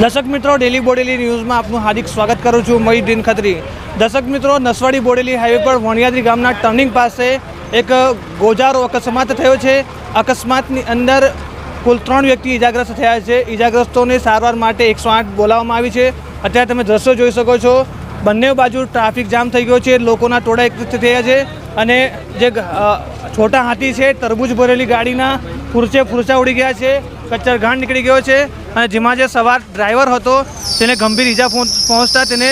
દર્શક મિત્રો ડેલી બોડેલી ન્યૂઝમાં આપનું હાર્દિક સ્વાગત કરું છું મહીદ્દીન ખત્રી. દર્શક મિત્રો, નસવાડી બોડેલી હાઈવે પર વણિયાદરી ગામના ટર્નિંગ પાસે એક ગોજારો અકસ્માત થયો છે. અકસ્માતની અંદર કુલ ત્રણ વ્યક્તિ ઇજાગ્રસ્ત થયા છે. ઇજાગ્રસ્તોને સારવાર માટે એકસો આઠ બોલાવવામાં આવી છે. અત્યારે તમે દ્રશ્યો જોઈ શકો છો. બંને બાજુ ટ્રાફિક જામ થઈ ગયો છે. લોકોના ટોળા એકત્રિત થયા છે અને જે છોટા હાથી છે તરબૂચ ભરેલી ગાડીના ફુરચે ફુરચા ઉડી ગયા છે. કચ્ચર ઘાણ નીકળી ગયો છે અને જેમાં જે સવાર ડ્રાઈવર હતો તેને ગંભીર ઈજા પહોંચ- પહોંચતા તેને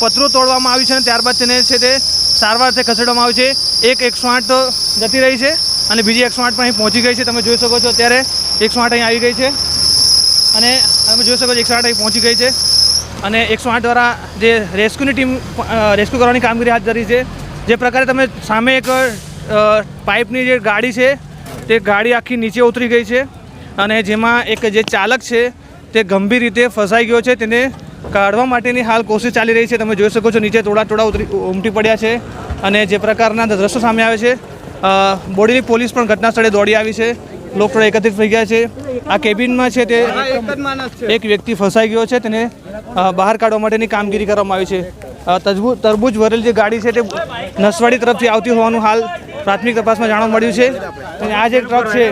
પતરું તોડવામાં આવ્યું છે અને ત્યારબાદ તેને છે તે સારવારથી ખસેડવામાં આવ્યું છે. એક એકસો આઠ જતી રહી છે અને બીજી એકસો આઠ પણ અહીં પહોંચી ગઈ છે. તમે જોઈ શકો છો અત્યારે એકસો આઠ અહીં આવી ગઈ છે અને તમે જોઈ શકો છો એકસો આઠ અહીં પહોંચી ગઈ છે અને એકસો આઠ દ્વારા જે રેસ્ક્યુની ટીમ રેસ્ક્યુ કરવાની કામગીરી હાથ ધરી છે. જે પ્રકારે તમે સામે એક પાઇપની જે ગાડી છે તે ગાડી આખી નીચે ઉતરી ગઈ છે. અને જેમાં એક જે ચાલક છે તે ગંભીર રીતે ફસાઈ ગયો છે. તેને કાઢવા માટેની હાલ કોશિશ ચાલી રહી છે. તમે જોઈ શકો છો નીચે થોડા થોડા ઉતરી ઉમટી પડ્યા છે અને જે પ્રકારના દ્રશ્યો સામે આવે છે બોડીની પોલીસ પણ ઘટના સ્થળે દોડી આવી છે. લોકો એકત્રિત થઈ ગયા છે. આ કેબિનમાં છે તે એક વ્યક્તિ ફસાઈ ગયો છે. તેને બહાર કાઢવા માટેની કામગીરી કરવામાં આવી છે. અ, તરબૂજ ભરેલી જે ગાડી છે તે નસવાડી તરફથી આવતી હોવાનું હાલ પ્રાથમિક તપાસમાં જાણવા મળ્યું છે. અને આ જે ટ્રક છે,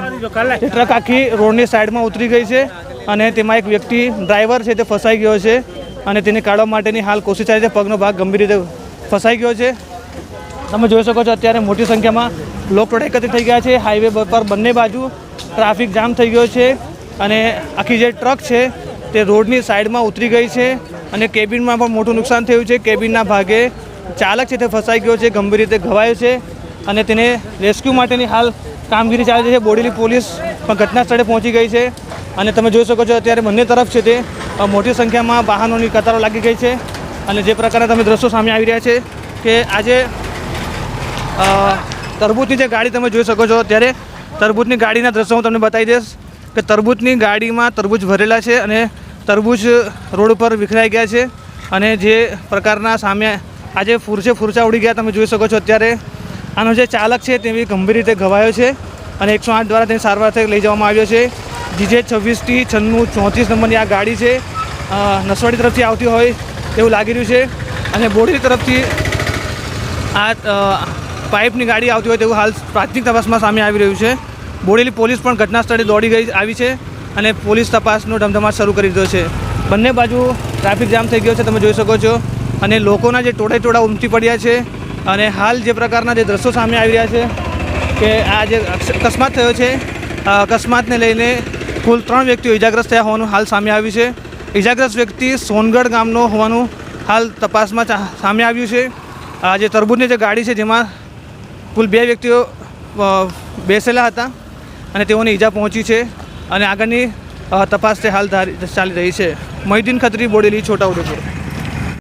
એ ટ્રક આખી રોડની સાઈડમાં ઉતરી ગઈ છે અને તેમાં એક વ્યક્તિ ડ્રાઈવર છે તે ફસાઈ ગયો છે અને તેને કાઢવા માટેની હાલ કોશિશ ચાલી છે. પગનો ભાગ ગંભીર રીતે ફસાઈ ગયો છે. તમે જોઈ શકો છો અત્યારે મોટી સંખ્યામાં લોકો એકત્રિત થઈ ગયા છે. હાઈવે પર બંને બાજુ ટ્રાફિક જામ થઈ ગયો છે અને આખી જે ટ્રક છે તે રોડની સાઈડમાં ઉતરી ગઈ છે અને કેબિનમાં પણ મોટું નુકસાન થયું છે. કેબિનના ભાગે ચાલક છે તે ફસાઈ ગયો છે, ગંભીર રીતે ઘવાયો છે. અને તેને રેસ્ક્યુ માટેની હાલ કામગીરી ચાલી રહી છે. બોડેલી પોલીસ પણ ઘટના સ્થળે પહોંચી ગઈ છે. અને તમે જોઈ શકો છો, અત્યારે બંને તરફ છે તે મોટી સંખ્યામાં વાહનોની કતારો લાગી ગઈ છે. અને જે પ્રકારના તમે દ્રશ્યો સામે આવી રહ્યા છે કે આજે તરબૂચની જે ગાડી તમે જોઈ શકો છો ત્યારે તરબૂચની ગાડીના દ્રશ્યો હું તમને બતાવી દઈશ કે તરબૂચની ગાડીમાં તરબૂચ ભરેલા છે અને તરબૂચ રોડ પર વિખરાઈ ગયા છે. અને જે પ્રકારના સામે આજે ફૂરસે ફૂરસા ઉડી ગયા, તમે જોઈ શકો છો અત્યારે. આનો જે ચાલક છે તે ગંભીર રીતે ઘવાયો છે અને એકસો આઠ દ્વારા તેને સારવારથી લઈ જવામાં આવ્યો છે. જીજે છવ્વીસથી છન્નું ચોત્રીસ નંબરની આ ગાડી છે નસવાડી તરફથી આવતી હોય એવું લાગી રહ્યું છે અને બોડી તરફથી આ પાઇપની ગાડી આવતી હોય તેવું હાલ પ્રાથમિક તપાસમાં સામે આવી રહ્યું છે. બોડેલી પોલીસ પણ ઘટના સ્થળે દોડી ગઈ, આવી છે અને પોલીસ તપાસનો ધમધમાટ શરૂ કરી દીધો છે. બંને બાજુ ટ્રાફિક જામ થઈ ગયો છે, તમે જોઈ શકો છો. અને લોકોના જે ટોળે ટોળા ઉમટી પડ્યા છે અને હાલ જે પ્રકારના જે દ્રશ્યો સામે આવી રહ્યા છે કે આ જે અકસ્માત થયો છે અકસ્માતને લઈને કુલ ત્રણ વ્યક્તિઓ ઇજાગ્રસ્ત થયા હોવાનું હાલ સામે આવ્યું છે. ઇજાગ્રસ્ત વ્યક્તિ સોનગઢ ગામનો હોવાનું હાલ તપાસમાં સામે આવ્યું છે. આ જે તરબૂજની જે ગાડી છે જેમાં કુલ બે વ્યક્તિઓ બેસેલા હતા અને તેઓને ઈજા પહોંચી છે અને આગળની તપાસ તે હાલ ચાલી રહી છે. મોહિદ્દીન ખત્રી, બોડેલી છોટાઉદેપુર